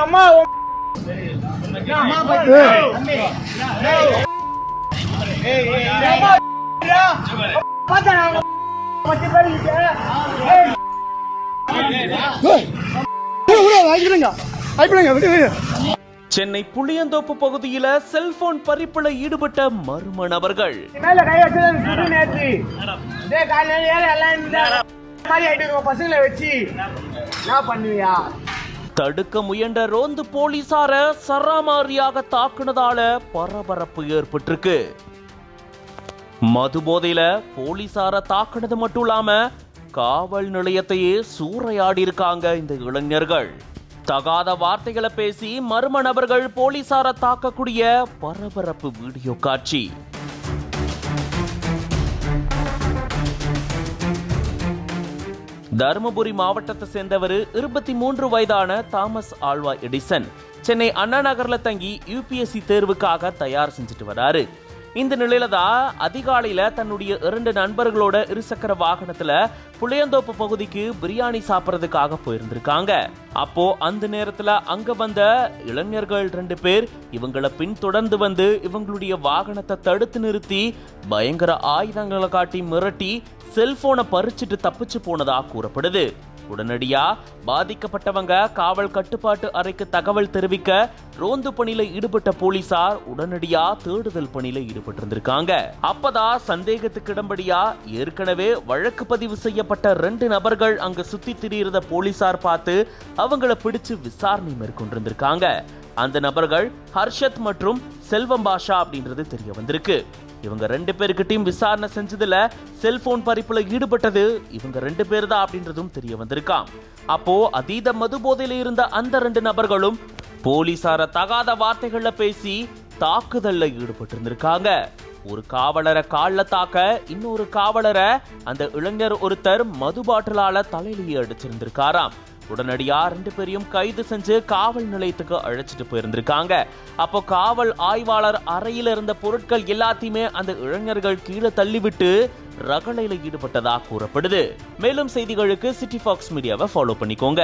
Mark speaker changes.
Speaker 1: அம்மா
Speaker 2: சென்னை புளியந்தோப்பு பகுதியில செல்போன் பறிப்புல ஈடுபட்ட மர்ம நபர்கள்.
Speaker 1: பசங்களை வச்சு என்ன பண்ணுவியா?
Speaker 2: தடுக்க முயன்ற ரோந்து போலீசார சராமாரியாக தாக்குனதால பரபரப்பு ஏற்பட்டிருக்கு. மது போதையில போலீசார தாக்குனது மட்டும் இல்லாம காவல் நிலையத்தையே சூறையாடி இருக்காங்க இந்த இளைஞர்கள். தகாத வார்த்தைகளை பேசி மர்ம நபர்கள் போலீசார தாக்கக்கூடிய பரபரப்பு வீடியோ காட்சி. தருமபுரி மாவட்டத்தை சேர்ந்தவர் இருபத்தி மூன்று வயதான Thomas Alva Edison. Chennai Anna நகர்ல தங்கி யூபிஎஸ்சி தேர்வுக்காக தயார் செஞ்சுட்டு வராரு. இந்த நிலையில தான் அதிகாலையில தன்னுடைய இரண்டு நண்பர்களோட இருசக்கர வாகனத்துல புளியந்தோப்பு பகுதிக்கு பிரியாணி சாப்பிட்றதுக்காக போயிருந்திருக்காங்க. அப்போ அந்த நேரத்துல அங்க வந்த இளைஞர்கள் ரெண்டு பேர் இவங்களை பின்தொடர்ந்து வந்து இவங்களுடைய வாகனத்தை தடுத்து நிறுத்தி பயங்கர ஆயுதங்களை காட்டி மிரட்டி செல்போனை பறிச்சுட்டு தப்பிச்சு போனதா கூறப்படுது. உடனடியா பாதிக்கப்பட்டவங்க காவல் கட்டுப்பாட்டு அறைக்கு தகவல் தெரிவிக்க ரோந்து பணியில ஈடுபட்ட போலீசார் உடனடியா தேடுதல் பணியில ஈடுபட்டு இருந்திருக்காங்க அப்பதான் சந்தேகத்துக்கு இடம்படியா ஏற்கனவே வழக்கு பதிவு செய்யப்பட்ட ரெண்டு நபர்கள் அங்க சுத்தி திரியிறத போலீசார் பார்த்து அவங்கள பிடிச்சு விசாரணை மேற்கொண்டிருந்திருக்காங்க. அந்த நபர்கள் ஹர்ஷத் மற்றும் செல்வம் பாஷா அப்படின்றது தெரிய வந்திருக்கு. இவங்க ரெண்டு பேருக்கிட்டையும் விசாரணை செஞ்சதுல செல்போன் பறிப்புல ஈடுபட்டது இவங்க ரெண்டு பேர் தான் அப்படின்றதும் தெரிய வந்திருக்காம் அப்போ அதீத மது போதையில இருந்த அந்த ரெண்டு நபர்களும் போலீசார தகாத வார்த்தைகள்ல பேசி தாக்குதல்ல ஈடுபட்டு இருந்திருக்காங்க ஒரு காவலரை கால்ல தாக்க இன்னொரு காவலரை அந்த இளைஞர் ஒருத்தர் மது பாட்டிலால தலையிலேயே அடிச்சிருந்திருக்காராம். உடனடியா ரெண்டு பேரையும் கைது செஞ்சு காவல் நிலையத்துக்கு அழைச்சிட்டு போயிருந்திருக்காங்க. அப்போ காவல் ஆய்வாளர் அறையில இருந்த பொருட்கள் எல்லாத்தையுமே அந்த இளைஞர்கள் கீழே தள்ளிவிட்டு ரகளையில் ஈடுபட்டதாக கூறப்படுது. மேலும் செய்திகளுக்கு சிட்டி ஃபாக்ஸ் மீடியாவை ஃபாலோ பண்ணிக்கோங்க.